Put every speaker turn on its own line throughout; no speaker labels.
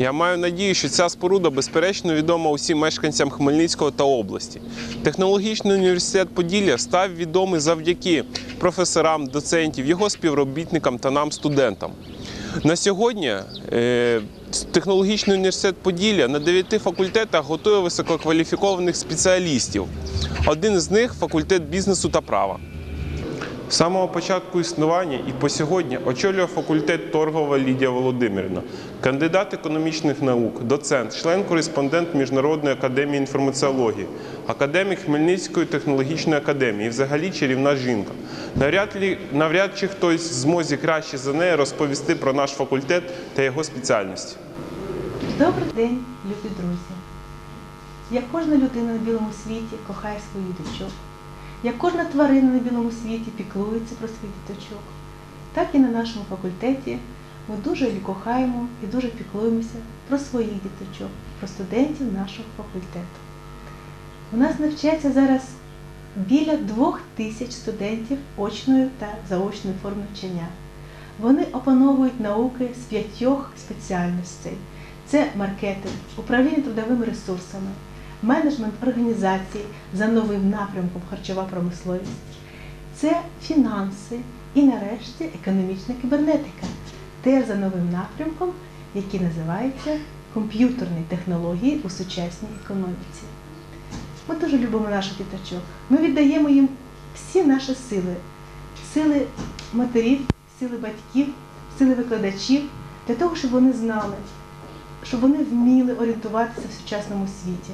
Я маю надію, що ця споруда безперечно відома усім мешканцям Хмельницького та області. Технологічний університет Поділля став відомий завдяки професорам, доцентів, його співробітникам та нам, студентам. На сьогодні е, технологічний університет Поділля на дев'яти факультетах готує висококваліфікованих спеціалістів. Один з них факультет бізнесу та права. З самого початку існування і по сьогодні очолює факультет торгова Лідія Володимирівна, кандидат економічних наук, доцент, член-кореспондент Міжнародної академії інформаціології, академік Хмельницької технологічної академії, взагалі чарівна жінка. Навряд, лі, навряд чи хтось змозі краще за неї розповісти про наш факультет та його спеціальності.
Добрий день, любі друзі! Як кожна людина на білому світі кохає своїх діточок, як кожна тварина на білому світі піклується про своїх діточок, так і на нашому факультеті ми дуже кохаємо і дуже піклуємося про своїх діточок, про студентів нашого факультету. У нас навчається зараз біля двох тисяч студентів очної та заочної форми навчання. Вони опановують науки з п'ятьох спеціальностей. Це маркетинг, управління трудовими ресурсами, менеджмент організацій за новим напрямком харчова промисловість, це фінанси і нарешті економічна кібернетика, теж за новим напрямком, який називається комп'ютерні технології у сучасній економіці. Ми дуже любимо наших діточок. Ми віддаємо їм всі наші сили, сили матерів, сили батьків, сили викладачів, для того, щоб вони знали, щоб вони вміли орієнтуватися в сучасному світі.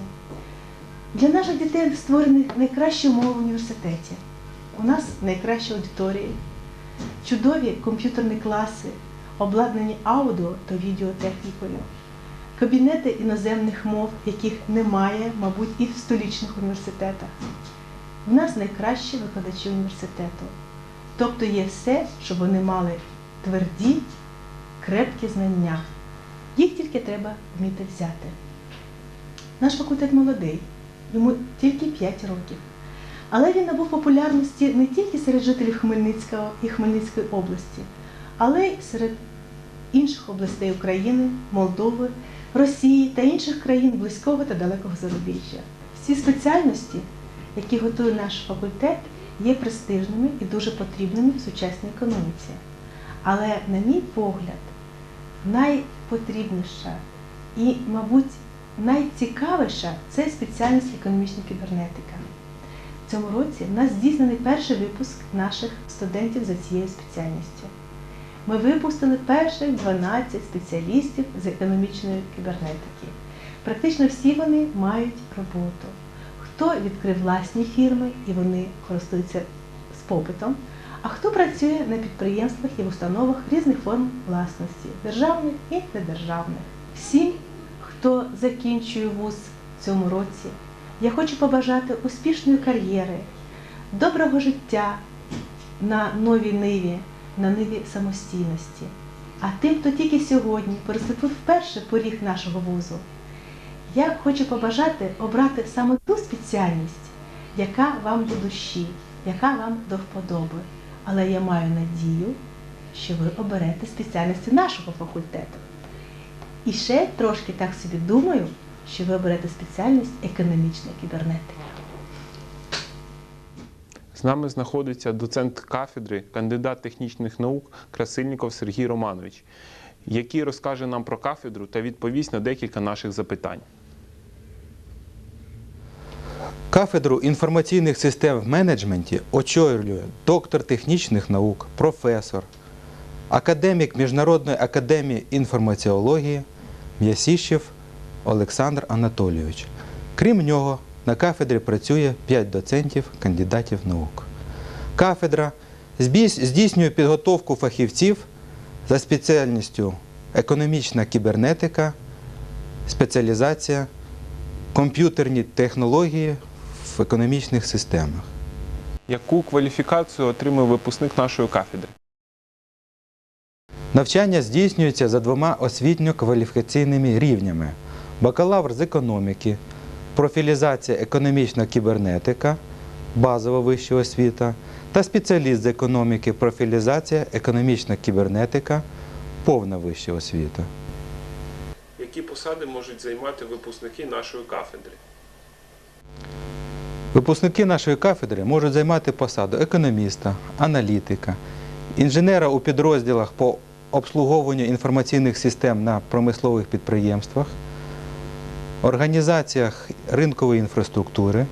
Для наших дітей створені найкращі умови в університеті. У нас найкращі аудиторії, чудові комп'ютерні класи, обладнані аудіо та відеотехнікою, кабінети іноземних мов, яких немає, мабуть, і в столичних університетах. У нас найкращі викладачі університету. Тобто є все, щоб вони мали тверді, крепкі знання. Їх тільки треба вміти взяти. Наш факультет молодий, йому тільки 5 років. Але він набув популярності не тільки серед жителів Хмельницького і Хмельницької області, але й серед інших областей України, Молдови, Росії та інших країн близького та далекого зарубіжжя. Всі спеціальності, які готує наш факультет, є престижними і дуже потрібними в сучасній економіці. Але, на мій погляд, найпотрібніша і, мабуть, найцікавіша це спеціальність економічна кібернетика. В цьому році в нас здійснений перший випуск наших студентів за цією спеціальністю. Ми випустили перших 12 спеціалістів з економічної кібернетики. Практично всі вони мають роботу. Хто відкрив власні фірми і вони користуються попитом, а хто працює на підприємствах і в установах різних форм власності державних і недержавних. Всім, хто закінчує вуз в цьому році, я хочу побажати успішної кар'єри, доброго життя на новій ниві, на ниві самостійності. А тим, хто тільки сьогодні переступив вперше поріг нашого вузу, я хочу побажати обрати саме ту спеціальність, яка вам до душі, яка вам до вподоби. Але я маю надію, що ви оберете спеціальності нашого факультету. І ще трошки так собі думаю, що ви оберете спеціальність економічна кібернетика.
З нами знаходиться доцент кафедри, кандидат технічних наук Красильніков Сергій Романович, який розкаже нам про кафедру та відповість на декілька наших запитань.
Кафедру інформаційних систем в менеджменті очолює доктор технічних наук, професор, академік Міжнародної академії інформаціології М'ясіщев Олександр Анатолійович. Крім нього, на кафедрі працює 5 доцентів, кандидатів наук. Кафедра здійснює підготовку фахівців за спеціальністю економічна кібернетика, спеціалізація комп'ютерні технології в економічних системах.
Яку кваліфікацію отримує випускник нашої кафедри?
Навчання здійснюється за двома освітньо-кваліфікаційними рівнями: бакалавр з економіки, профілізація економічна кібернетика, базова вища освіта та спеціаліст з економіки, профілізація економічна кібернетика, повна вища освіта.
які посади можуть займати випускники нашої кафедри.
Випускники нашої кафедри можуть займати посаду економіста, аналітика, інженера у підрозділах по обслуговуванню інформаційних систем на промислових підприємствах, організаціях ринкової інфраструктури.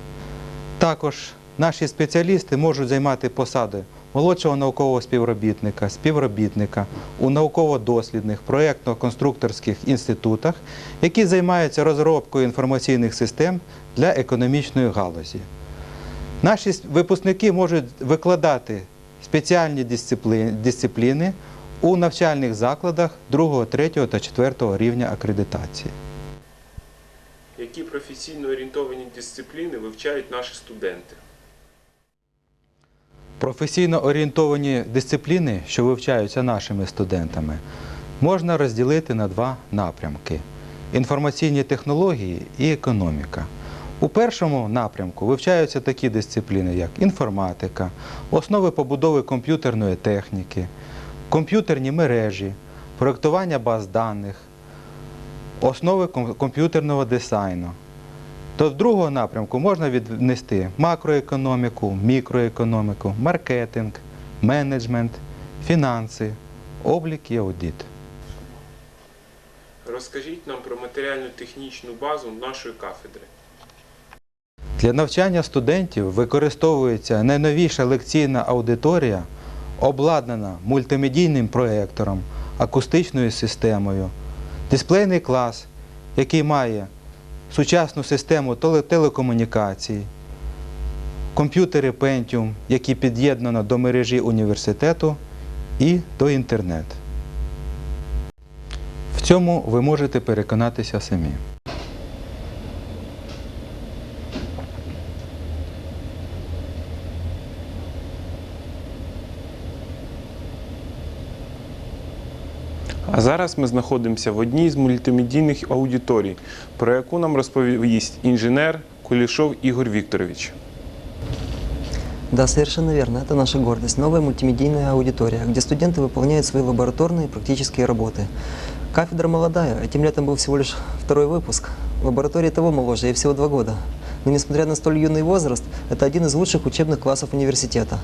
Також наші спеціалісти можуть займати посади молодшого наукового співробітника, співробітника у науково-дослідних проєктно-конструкторських інститутах, які займаються розробкою інформаційних систем для економічної галузі. Наші випускники можуть викладати спеціальні дисципліни, у навчальних закладах 2, 3 та 4 рівня акредитації.
Які професійно орієнтовані дисципліни вивчають наші студенти?
Професійно орієнтовані дисципліни, що вивчаються нашими студентами, можна розділити на два напрямки: інформаційні технології і економіка. У першому напрямку вивчаються такі дисципліни, як інформатика, основи побудови комп'ютерної техніки, комп'ютерні мережі, проєктування баз даних, основи комп'ютерного дизайну. То в другого напрямку можна віднести макроекономіку, мікроекономіку, маркетинг, менеджмент, фінанси, облік і аудит.
Розкажіть нам про матеріально-технічну базу нашої кафедри.
Для навчання студентів використовується найновіша лекційна аудиторія, обладнана мультимедійним проектором, акустичною системою, дисплейний клас, який має сучасну систему телекомунікацій, комп'ютери Pentium, які під'єднано до мережі університету і до інтернету. В цьому ви можете переконатися самі.
А зараз ми знаходимося в одній з мультимедійних аудиторій, про яку нам розповість інженер Кулішов Ігор Вікторович.
Да, совершенно верно. Это наша гордость. Новая мультимедийная аудитория, где студенты выполняют свои лабораторные и практические работы. Кафедра молодая, этим летом был всего лишь второй выпуск. Лаборатория того моложе, ей всего два года. Но несмотря на столь юный возраст, это один из лучших учебных классов университета.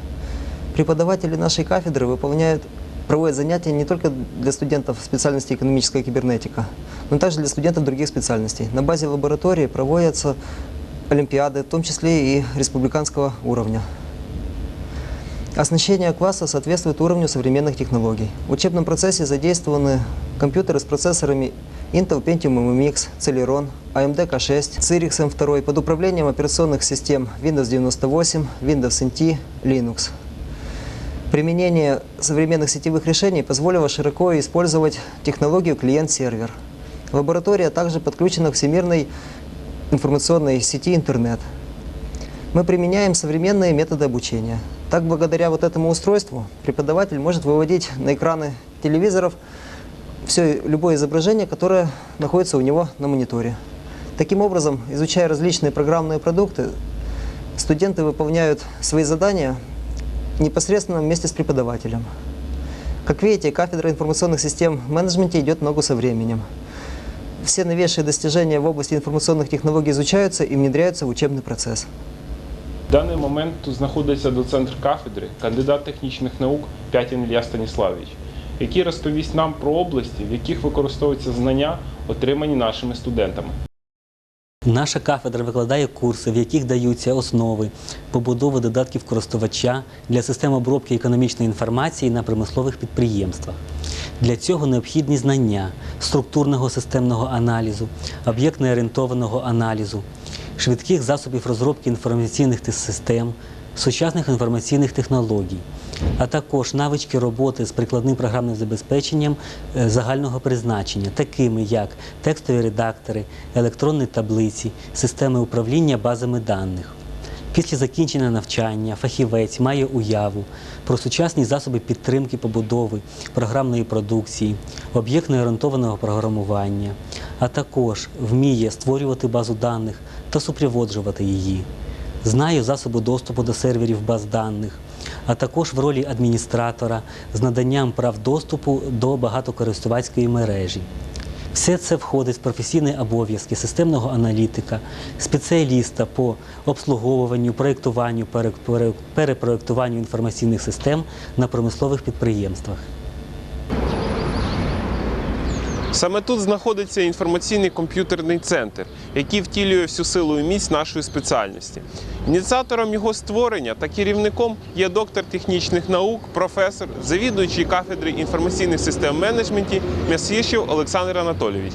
Преподаватели нашей кафедры выполняют, проводят занятия не только для студентов специальности экономическая кибернетика, но также для студентов других специальностей. На базе лаборатории проводятся олимпиады, в том числе и республиканского уровня. Оснащение класса соответствует уровню современных технологий. В учебном процессе задействованы компьютеры с процессорами Intel Pentium MMX, Celeron, AMD K6, Cyrix M2 под управлением операционных систем Windows 98, Windows NT, Linux. Применение современных сетевых решений позволило широко использовать технологию клиент-сервер. Лаборатория также подключена к всемирной информационной сети интернет. Мы применяем современные методы обучения. Так, благодаря вот этому устройству преподаватель может выводить на экраны телевизоров все, любое изображение, которое находится у него на мониторе. Таким образом, изучая различные программные продукты, студенты выполняют свои задания непосредственно вместе с преподавателем. Как видите, кафедра информационных систем в менеджменте идет ногу со временем. Все новейшие достижения в области информационных технологий изучаются и внедряются в учебный процесс.
В даний момент тут знаходиться доцентр кафедри, кандидат технічних наук Пятін Ілля Станіславович, який розповість нам про області, в яких використовуються знання, отримані нашими студентами.
Наша кафедра викладає курси, в яких даються основи побудови додатків користувача для систем обробки економічної інформації на промислових підприємствах. Для цього необхідні знання структурного системного аналізу, об'єктно-орієнтованого аналізу, швидких засобів розробки інформаційних систем, сучасних інформаційних технологій, а також навички роботи з прикладним програмним забезпеченням е, загального призначення, такими як текстові редактори, електронні таблиці, системи управління базами даних. Після закінчення навчання фахівець має уяву про сучасні засоби підтримки побудови програмної продукції, об'єктно-орієнтованого програмування, а також вміє створювати базу даних та супроводжувати її. Знає засоби доступу до серверів баз даних, а також в ролі адміністратора з наданням прав доступу до багатокористувацької мережі. Все це входить в професійні обов'язки системного аналітика, спеціаліста по обслуговуванню, проєктуванню, пере- пере- перепроєктуванню інформаційних систем на промислових підприємствах.
Саме тут знаходиться інформаційний комп'ютерний центр, який втілює всю силу і міць нашої спеціальності. Ініціатором його створення та керівником є доктор технічних наук, професор, завідуючий кафедри інформаційних систем менеджменті М'ясішів Олександр Анатолійович.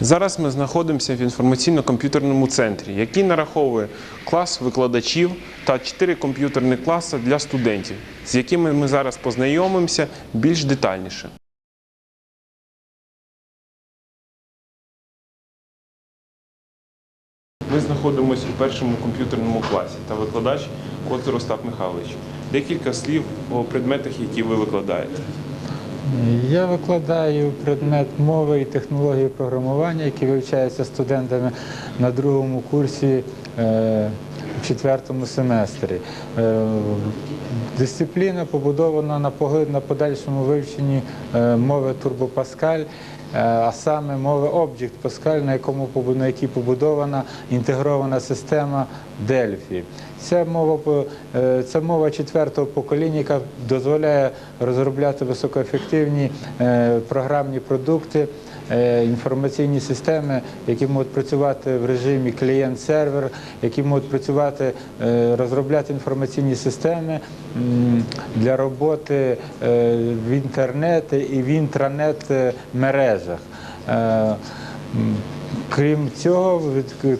Зараз ми знаходимося в інформаційно-комп'ютерному центрі, який нараховує клас викладачів та 4 комп'ютерні класи для студентів, з якими ми зараз познайомимося більш детальніше. Ми знаходимося у першому комп'ютерному класі та викладач Коцер Остап Михайлович. Декілька слів о предметах, які ви викладаєте.
Я викладаю предмет мови і технології програмування, який вивчається студентами на другому курсі е, в четвертому семестрі. Е, Дисципліна побудована на подальшому вивченні е, мови Турбопаскаль, а саме мови об'єкт Паскаль, на якому на якій побудована інтегрована система Дельфі. Це мова е, це мова четвертого покоління, яка дозволяє розробляти високоефективні е, програмні продукти, е, інформаційні системи, які можуть працювати в режимі клієнт-сервер, які можуть працювати, е, розробляти інформаційні системи для роботи е, в інтернеті і в інтранет е, мережах. Крім цього,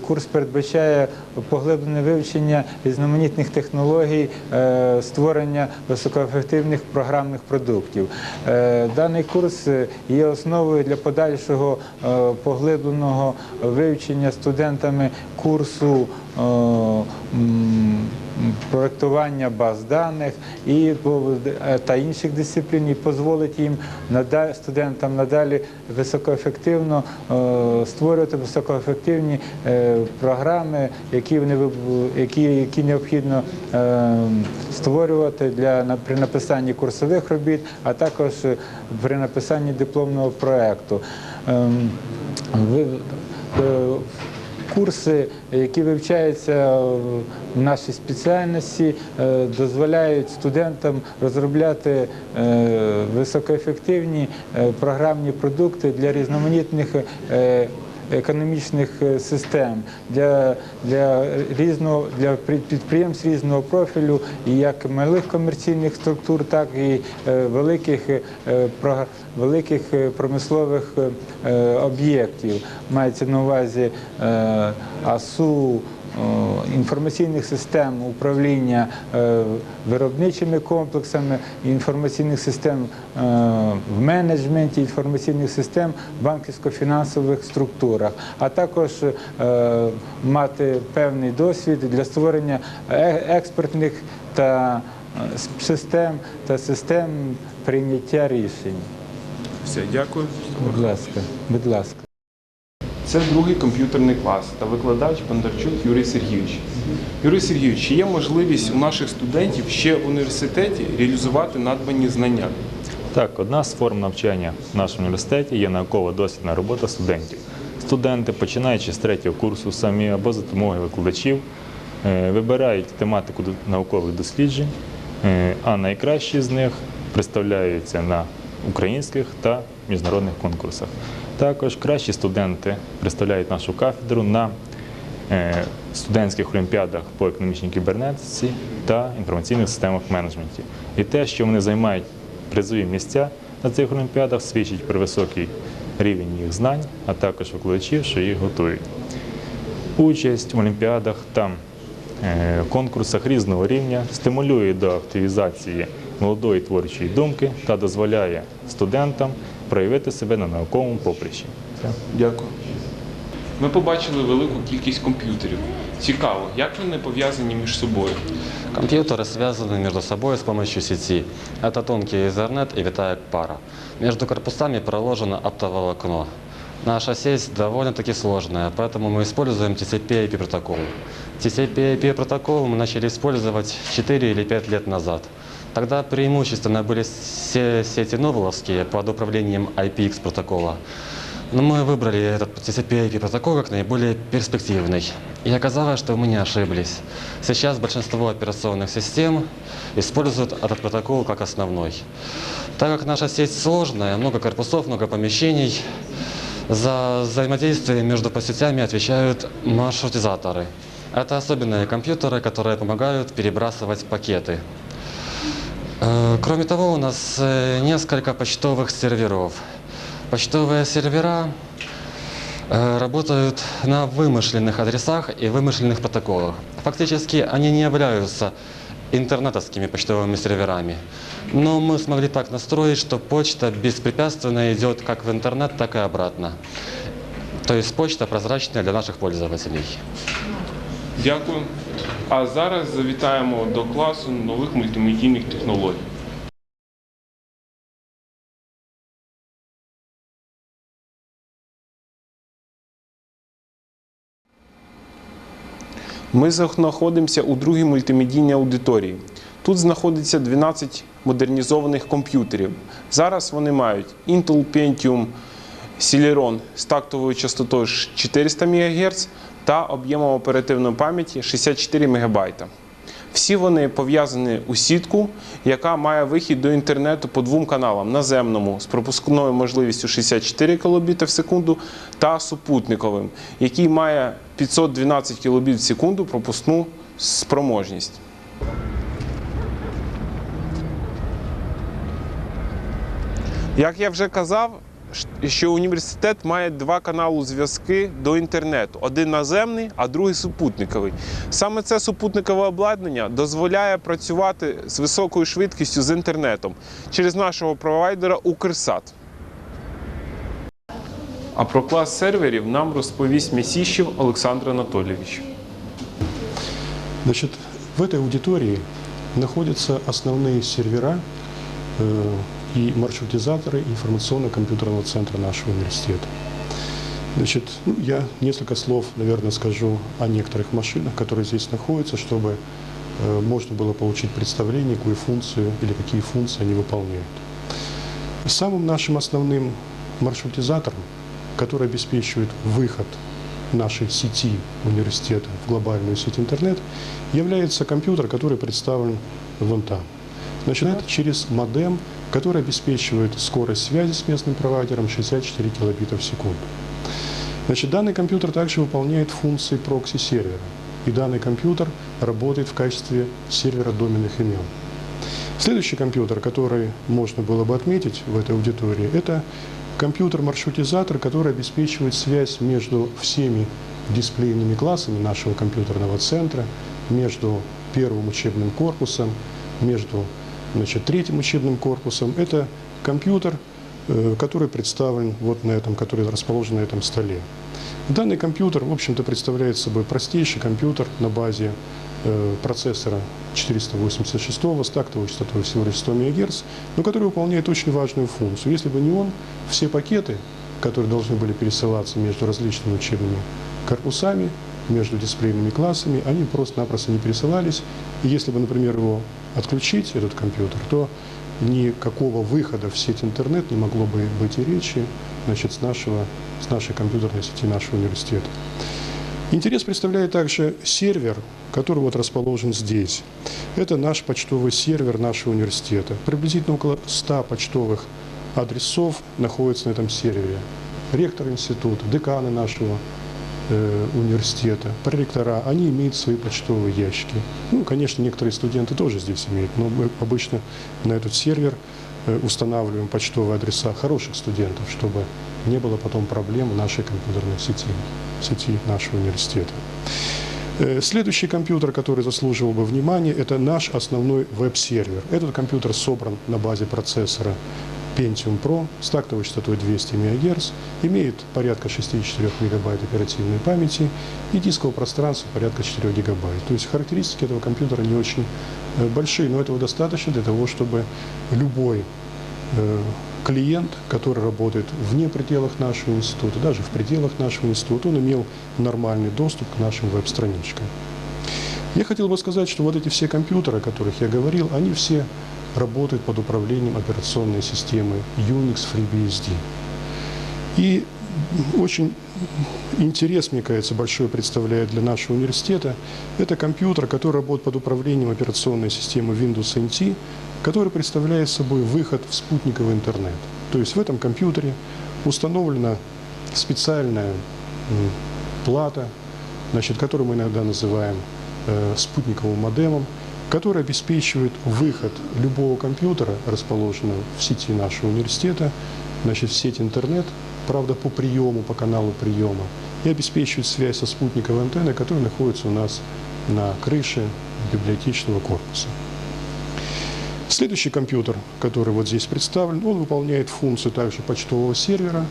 курс передбачає поглиблене вивчення різноманітних технологій е, створення високоефективних програмних продуктів. Е, Даний курс є основою для подальшого е, поглибленого вивчення студентами курсу проектування баз даних і е, та інших дисциплін і дозволить їм нада- студентам надалі високоефективно е, створювати високоефективні е, програми, які вони які, які необхідно створювати для при написанні курсових робіт, а також при написанні дипломного проекту. Курси, які вивчаються в нашій спеціальності, е, дозволяють студентам розробляти е, високоефективні е, програмні продукти для різноманітних економічних е, систем, для, для, різного, для при- підприємств різного профілю, і як малих комерційних структур, так і е, великих, е, великих промислових об'єктів. Мається на увазі АСУ, інформаційних систем управління е, виробничими комплексами, інформаційних систем е, в менеджменті, інформаційних систем в банківсько-фінансових структурах, а також е, мати певний досвід для створення експертних та систем та систем прийняття рішень.
Все, дякую.
Будь ласка, будь ласка.
Це другий комп'ютерний клас та викладач Бондарчук Юрій Сергійович. Юрій Сергійович, чи є можливість у наших студентів ще в університеті реалізувати надбані знання?
Так, одна з форм навчання в нашому університеті є наукова-дослідна робота студентів. Студенти, починаючи з третього курсу самі або за допомогою викладачів, е, вибирають тематику наукових досліджень, е, а найкращі з них представляються на українських та міжнародних конкурсах. Також кращі студенти представляють нашу кафедру на е, студентських олімпіадах по економічній кібернетиці та інформаційних системах менеджменті. І те, що вони займають призові місця на цих олімпіадах, свідчить про високий рівень їх знань, а також викладачів, що їх готують. Участь в олімпіадах та е, конкурсах різного рівня стимулює до активізації молодої творчої думки та дозволяє студентам проявити себе на науковому поприщі. Все.
Дякую. Ми побачили велику кількість комп'ютерів. Цікаво, як вони пов'язані між собою?
Компьютеры связаны между собой с помощью сети. Это тонкий Ethernet и витая пара. Между корпусами проложено оптоволокно. Наша сеть довольно-таки сложная, поэтому мы используем TCP/IP протокол. TCP/IP протокол мы начали использовать 4 или 5 лет назад. Тогда преимущественно были все сети новоловские под управлением IPX протокола. Но мы выбрали этот TCP/IP протокол как наиболее перспективный. И оказалось, что мы не ошиблись. Сейчас большинство операционных систем используют этот протокол как основной. Так как наша сеть сложная, много корпусов, много помещений, за взаимодействие между подсетями отвечают маршрутизаторы. Это особенные компьютеры, которые помогают перебрасывать пакеты. Э, Кроме того, у нас э, несколько почтовых серверов. Почтовые сервера э, работают на вымышленных адресах и вымышленных протоколах. Фактически они не являются интернетовскими почтовыми серверами. Но мы смогли так настроить, что почта беспрепятственно идет как в интернет, так и обратно. То есть почта прозрачная для наших пользователей.
Дякую. А зараз завітаємо до класу нових мультимедійних технологій. Ми знаходимося у другій мультимедійній аудиторії. Тут знаходиться 12 модернізованих комп'ютерів. Зараз вони мають Intel Pentium Celeron з тактовою частотою 400 МГц та об'ємом оперативної пам'яті 64 МБ. Всі вони пов'язані у сітку, яка має вихід до інтернету по двом каналам: наземному з пропускною можливістю 64 кбіт в секунду та супутниковим, який має 512 кбіт в секунду пропускну спроможність. Як я вже казав, що університет має два канали зв'язки до інтернету: один наземний, а другий супутниковий. Саме це супутникове обладнання дозволяє працювати з високою швидкістю з інтернетом через нашого провайдера Укрсат. А про клас серверів нам розповість Місіщев Олександр Анатолійович.
Значит, в этой аудитории находятся основные сервера э, и маршрутизаторы информационно-компьютерного центра нашего университета. Значит, ну, я несколько слов, наверное, скажу о некоторых машинах, которые здесь находятся, чтобы э, можно было получить представление, какую функцию или какие функции они выполняют. Самым нашим основным маршрутизатором, который обеспечивает выход нашей сети университета в глобальную сеть интернет, является компьютер, который представлен вон там. Значит, это через модем, который обеспечивает скорость связи с местным провайдером 64 килобита в секунду. Значит, данный компьютер также выполняет функции прокси-сервера. И данный компьютер работает в качестве сервера доменных имен. Следующий компьютер, который можно было бы отметить в этой аудитории, это компьютер-маршрутизатор, который обеспечивает связь между всеми дисплейными классами нашего компьютерного центра, между первым учебным корпусом, между значит, третьим учебным корпусом. Это компьютер, э, который представлен вот на этом, который расположен на этом столе. Данный компьютер, в общем-то, представляет собой простейший компьютер на базе э, процессора 486 с тактовой частотой всего лишь 100 МГц, но который выполняет очень важную функцию. Если бы не он, все пакеты, которые должны были пересылаться между различными учебными корпусами, между дисплейными классами, они просто-напросто не пересылались. И если бы, например, его отключить, этот компьютер, то никакого выхода в сеть интернет не могло бы быть и речи значит, с, нашего, с нашей компьютерной сети нашего университета. Интерес представляет также сервер, который вот расположен здесь. Это наш почтовый сервер нашего университета. Приблизительно около 100 почтовых адресов находится на этом сервере. Ректор института, деканы нашего университета, проректора, они имеют свои почтовые ящики. Ну, конечно, некоторые студенты тоже здесь имеют, но мы обычно на этот сервер э, устанавливаем почтовые адреса хороших студентов, чтобы не было потом проблем в нашей компьютерной сети, сети нашего университета. Э, Следующий компьютер, который заслуживал бы внимания, это наш основной веб-сервер. Этот компьютер собран на базе процессора Pentium Pro с тактовой частотой 200 МГц, имеет порядка 64 мегабайт оперативной памяти и дискового пространства порядка 4 гигабайт. То есть характеристики этого компьютера не очень э, большие, но этого достаточно для того, чтобы любой э, клиент, который работает вне пределах нашего института, даже в пределах нашего института, он имел нормальный доступ к нашим веб-страничкам. Я хотел бы сказать, что вот эти все компьютеры, о которых я говорил, они все работают под управлением операционной системы Unix FreeBSD. И очень интерес, мне кажется, большой представляет для нашего университета. Это компьютер, который работает под управлением операционной системы Windows NT, который представляет собой выход в спутниковый интернет. То есть в этом компьютере установлена специальная плата, значит, которую мы иногда называем э, спутниковым модемом, который обеспечивает выход любого компьютера, расположенного в сети нашего университета, значит, в сеть интернет, правда, по приему, по каналу приема, и обеспечивает связь со спутниковой антенной, которая находится у нас на крыше библиотечного корпуса. Следующий компьютер, который вот здесь представлен, он выполняет функцию также почтового сервера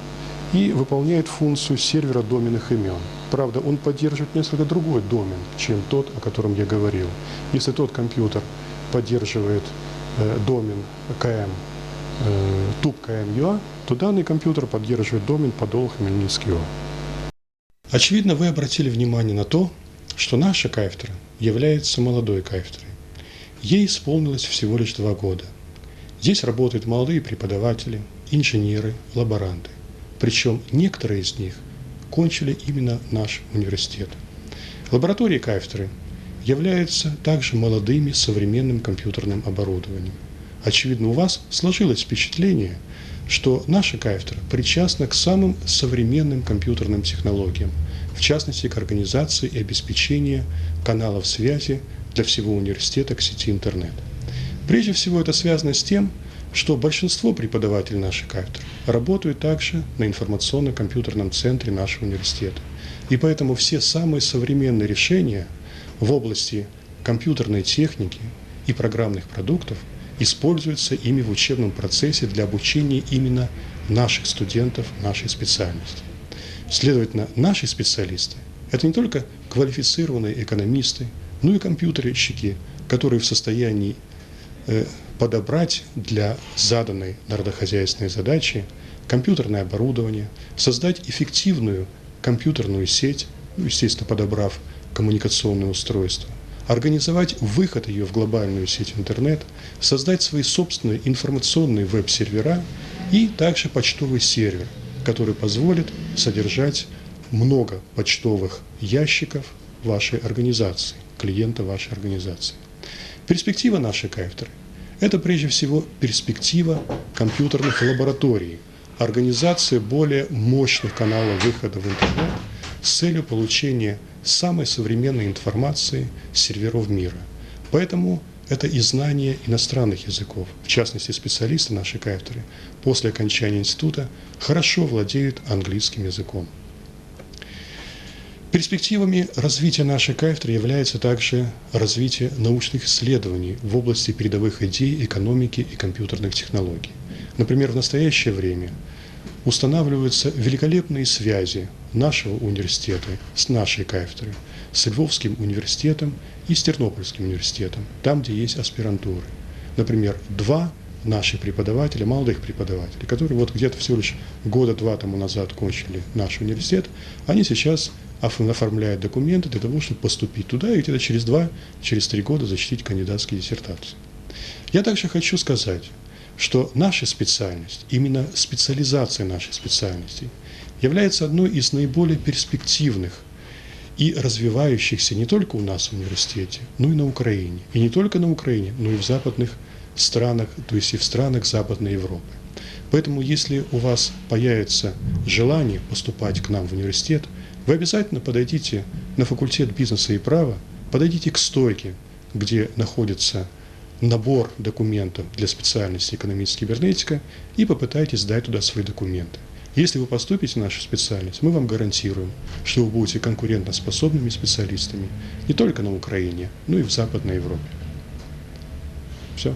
и выполняет функцию сервера доменных имен. Правда, он поддерживает несколько другой домен, чем тот, о котором я говорил. Если тот компьютер поддерживает э, домен КМ, э, tube.km.ua, то данный компьютер поддерживает домен подол Хмельницкий.ua. Очевидно, вы обратили внимание на то, что наша кафедра является молодой кафедрой. Ей исполнилось всего лишь два года. Здесь работают молодые преподаватели, инженеры, лаборанты. Причем некоторые из них кончили именно наш университет. Лаборатории кафедры являются также молодыми современным компьютерным оборудованием. Очевидно, у вас сложилось впечатление, что наша кафедра причастна к самым современным компьютерным технологиям, в частности, к организации и обеспечению каналов связи для всего университета к сети интернет. Прежде всего это связано с тем, что большинство преподавателей нашей кафедры работают также на информационно-компьютерном центре нашего университета. И поэтому все самые современные решения в области компьютерной техники и программных продуктов используются ими в учебном процессе для обучения именно наших студентов нашей специальности. Следовательно, наши специалисты – это не только квалифицированные экономисты, но и компьютерщики, которые в состоянии э, подобрать для заданной народохозяйственной задачи компьютерное оборудование, создать эффективную компьютерную сеть, ну, естественно, подобрав коммуникационное устройство, организовать выход ее в глобальную сеть интернет, создать свои собственные информационные веб-сервера и также почтовый сервер, который позволит содержать много почтовых ящиков вашей организации, клиента вашей организации. Перспектива нашей кафедры – это прежде всего перспектива компьютерных лабораторий, организация более мощных каналов выхода в интернет с целью получения самой современной информации с серверов мира. Поэтому это и знание иностранных языков, в частности специалисты нашей кафедры после окончания института хорошо владеют английским языком. Перспективами развития нашей кафедры является также развитие научных исследований в области передовых идей экономики и компьютерных технологий. Например, в настоящее время устанавливаются великолепные связи нашего университета с нашей кафедрой, с Львовским университетом и с Тернопольским университетом, там, где есть аспирантуры. Например, два наши преподаватели, молодых преподавателей, которые вот где-то всего лишь года два тому назад кончили наш университет, они сейчас оф- оформляют документы для того, чтобы поступить туда и где-то через два, через три года защитить кандидатские диссертации. Я также хочу сказать, что наша специальность, именно специализация нашей специальности, является одной из наиболее перспективных и развивающихся не только у нас в университете, но и на Украине. И не только на Украине, но и в западных странах, то есть и в странах Западной Европы. Поэтому, если у вас появится желание поступать к нам в университет, вы обязательно подойдите на факультет бизнеса и права, подойдите к стойке, где находится набор документов для специальности экономическая кибернетика и попытайтесь сдать туда свои документы. Если вы поступите в нашу специальность, мы вам гарантируем, что вы будете конкурентоспособными специалистами не только на Украине, но и в Западной Европе. Все.